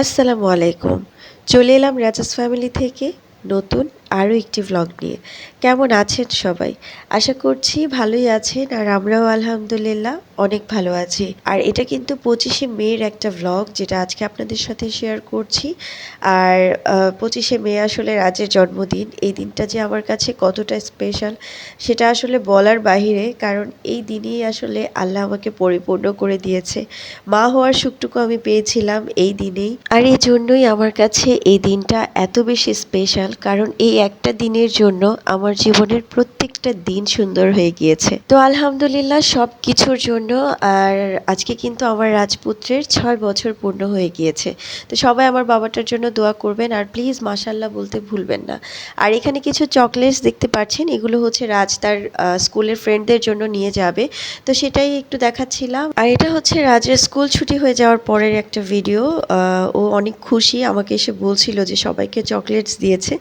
আসসালামু আলাইকুম। চলে এলাম রাজাস ফ্যামিলি থেকে নতুন আরও একটি ভ্লগ নিয়ে। কেমন আছেন সবাই? আশা করছি ভালোই আছেন আর আমরাও আলহামদুলিল্লাহ অনেক ভালো আছি। আর এটা কিন্তু পঁচিশে মের একটা ভ্লগ যেটা আজকে আপনাদের সাথে শেয়ার করছি। আর পঁচিশে মে আসলে রাজের জন্মদিন। এই দিনটা যে আমার কাছে কতটা স্পেশাল সেটা আসলে বলার বাহিরে কারণ এই দিনই আসলে আল্লাহ আমাকে পরিপূর্ণ করে দিয়েছে। মা হওয়ার সুখটুকু আমি পেয়েছিলাম এই দিনেই। আর এই জন্যই আমার কাছে এই দিনটা এত বেশি স্পেশাল কারণ এই একটা দিনের জন্য আমার জীবনের প্রত্যেকটা দিন সুন্দর হয়ে গিয়েছে। তো আলহামদুলিল্লাহ সব কিছুর জন্য আর আজকে কিন্তু আমার রাজপুত্রের ছয় বছর পূর্ণ হয়ে গিয়েছে। তো সবাই আমার বাবাটার জন্য দোয়া করবেন আর প্লিজ মাশাল্লাহ বলতে ভুলবেন না। আর এখানে কিছু চকলেটস দেখতে পাচ্ছেন, এগুলো হচ্ছে রাজ তার স্কুলের ফ্রেন্ডদের জন্য নিয়ে যাবে। তো সেটাই একটু দেখাচ্ছিলাম। আর এটা হচ্ছে রাজের স্কুল ছুটি হয়ে যাওয়ার পরের একটা ভিডিও। ও অনেক খুশি, আমাকে এসে বলছিল যে সবাইকে চকলেটস দিয়েছে।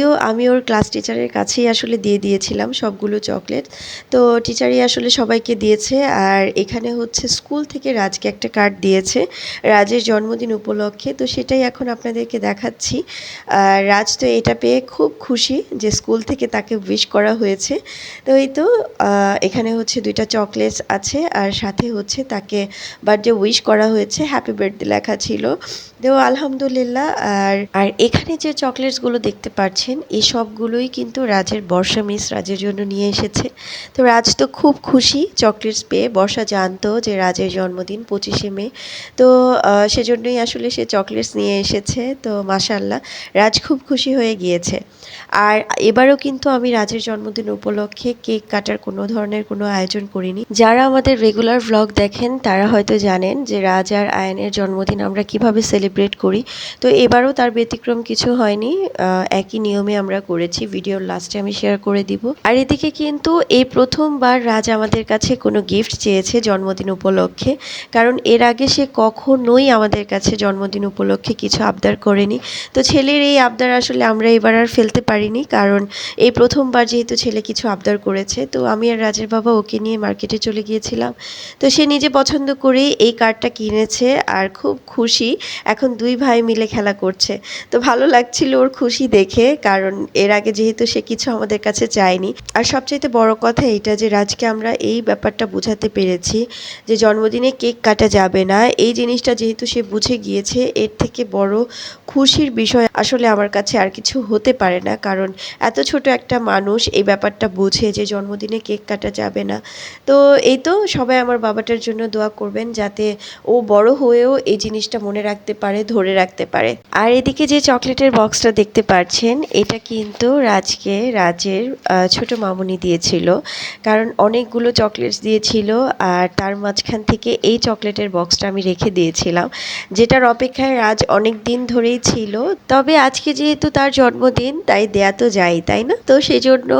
যদিও আমি ওর ক্লাস টিচারের কাছেই আসলে দিয়ে দিয়েছিলাম সবগুলো চকলেট তো টিচারই আসলে সবাইকে দিয়েছে আর এখানে হচ্ছে স্কুল থেকে রাজকে একটা কার্ড দিয়েছে, রাজের জন্মদিন উপলক্ষে। তো সেটাই এখন আপনাদেরকে দেখাচ্ছি। আর রাজ তো এটা পেয়ে খুব খুশি যে স্কুল থেকে তাকে উইশ করা হয়েছে। তো এই তো এখানে হচ্ছে দুইটা চকলেটস আছে আর সাথে হচ্ছে তাকে বার্থডে উইশ করা হয়েছে। হ্যাপি বার্থডে লেখা ছিল। তো আলহামদুলিল্লাহ, আর আর এখানে যে চকলেটসগুলো দেখতে পাচ্ছেন এই সবগুলোই কিন্তু রাজের বর্ষা মিস রাজের জন্য নিয়ে এসেছে। তো রাজ তো খুব খুশি চকলেটস পেয়ে। বর্ষা জানতো যে রাজের জন্মদিন পঁচিশে মে। তো সেজন্যই আসলে সে চকলেটস নিয়ে এসেছে। তো মাসাল্লাহ রাজ খুব খুশি হয়ে গিয়েছে। আর এবারও কিন্তু আমি রাজের জন্মদিন উপলক্ষে কেক কাটার কোনো ধরনের কোনো আয়োজন করিনি। যারা আমাদের রেগুলার ভ্লগ দেখেন, তারা হয়তো জানেন যে রাজ আর আয়নের জন্মদিন আমরা কীভাবে সেলিব্রেট করি। তো, এবারও তার ব্যতিক্রম কিছু হয়নি। একই নিয়মে আমরা করেছি, ভিডিওর লাস্টে আমি শেয়ার করে দিব। আর এদিকে কিন্তু এই প্রথমবার রাজ আমাদের কাছে কোনো গিফট চেয়েছে জন্মদিন উপলক্ষে, কারণ এর আগে সে কখনোই আমাদের কাছে জন্মদিন উপলক্ষে কিছু আবদার করেনি। তো ছেলের এই আবদার আসলে আমরা এবার আর ফেলতে পারিনি, কারণ এই প্রথমবার যেহেতু ছেলে কিছু আবদার করেছে, তো আমি আর রাজের বাবা ওকে নিয়ে মার্কেটে চলে গিয়েছিলাম। তো সে নিজে পছন্দ করে এই কার্ডটা কিনেছে আর খুব খুশি, এখন দুই ভাই মিলে খেলা করছে। তো ভালো লাগছিল ওর খুশি দেখে কারণ এর আগে যেহেতু সে কিছু আমাদের কাছে চায়নি। আর সবচাইতে বড় কথা এটা যে রাজকে আমরা এই ব্যাপারটা বোঝাতে পেরেছি যে জন্মদিনে কেক কাটা যাবে না। এই জিনিসটা যেহেতু সে বুঝে গিয়েছে, এর থেকে বড় খুশির বিষয় আসলে আমার কাছে আর কিছু হতে পারে না। কারণ এত ছোট একটা মানুষ এই ব্যাপারটা বোঝে যে জন্মদিনে কেক কাটা যাবে না। তো এই তো সবাই আমার বাবাটার জন্য দোয়া করবেন যাতে ও বড় হয়েও এই জিনিসটা মনে রাখতে পারে, ধরে রাখতে পারে। আর এদিকে যে চকলেটের বক্সটা দেখতে পাচ্ছেন এটা কিন্তু রাজকে, রাজের ছোট মামুনি দিয়েছিল। কারণ অনেকগুলো চকলেটস দিয়েছিল আর তার মাঝখান থেকে এই চকলেটের বক্সটা আমি রেখে দিয়েছিলাম, যেটার অপেক্ষায় রাজ অনেক দিন ধরেই ছিল। তবে আজকে যেহেতু তার জন্মদিন, তাই দেয়া তো যাই তাই না? তো সেজন্য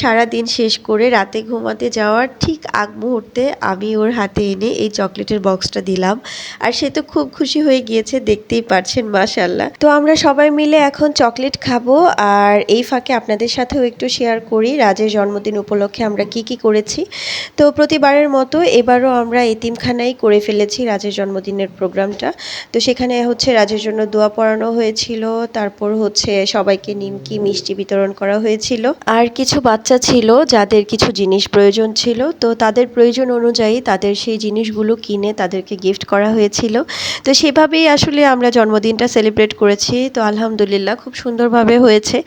সারা দিন শেষ করে রাতে ঘুমাতে যাওয়ার ঠিক আগ মুহূর্তে আমি ওর হাতে এনে এই চকলেটের বক্সটা দিলাম। আর সে তো খুব খুশি হয়ে গিয়েছে, দেখতেই পারছেন মাশাল্লাহ তো আমরা সবাই মিলে এখন চকলেট খাব। আর এই ফাঁকে আপনাদের সাথেও একটু শেয়ার করি, রাজের জন্মদিন উপলক্ষে আমরা কি কি করেছি। তো প্রতিবারের মতো এবারও আমরা এতিমখানাই করে ফেলেছি রাজের জন্মদিনের প্রোগ্রামটা। তো সেখানে হচ্ছে রাজের জন্য দোয়া পড়ানো হয়েছিল, তারপর হচ্ছে সবাইকে নিমকি, মিষ্টি বিতরণ করা হয়েছিল। আর কিছু বাচ্চা ছিল যাদের কিছু জিনিস প্রয়োজন ছিল, তো তাদের প্রয়োজন অনুযায়ী তাদের সেই জিনিসগুলো কিনে তাদেরকে গিফট করা হয়েছিল। তো সেভাবেই আসলে আমরা জন্মদিনটা সেলিব্রেট করেছি। তো আলহামদুলিল্লাহ, খুব সুন্দরভাবে হয়েছে।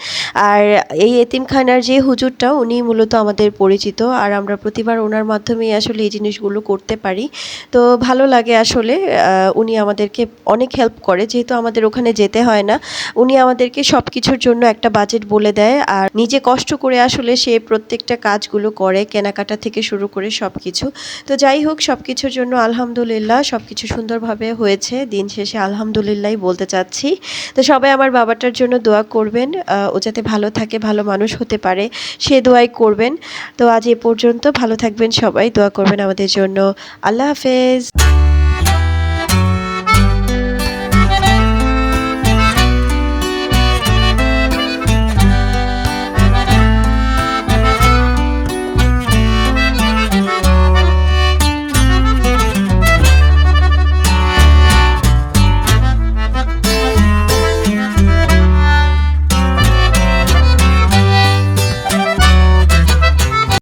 আর এই এতিমখানার যে হুজুরটা উনি মূলত আমাদের পরিচিত। আর আমরা প্রতিবার ওনার মাধ্যমেই আসলে এই জিনিসগুলো করতে পারি। তো ভালো লাগে আসলে উনি আমাদেরকে অনেক হেল্প করে। যেহেতু আমাদের ওখানে যেতে হয় না, উনি আমাদেরকে সব কিছুর জন্য একটা বাজেট বলে দেয়। আর নিজে কষ্ট করে আসলে সে প্রত্যেকটা কাজগুলো করে, কেনাকাটা থেকে শুরু করে সব কিছু তো যাই হোক সব কিছুর জন্য আলহামদুলিল্লাহ সব কিছু সুন্দরভাবে হয়েছে। দিন শেষে আলহামদুলিল্লাহ বলতে চাচ্ছি। তো সবাই আমার বাবাটার জন্য দোয়া করবেন। ও যাতে ভালো থাকে, ভালো মানুষ হতে পারে, সে দোয়াই করবেন। তো আজ এ পর্যন্ত ভালো থাকবেন সবাই, দোয়া করবেন আমাদের জন্য। আল্লাহ হাফেজ।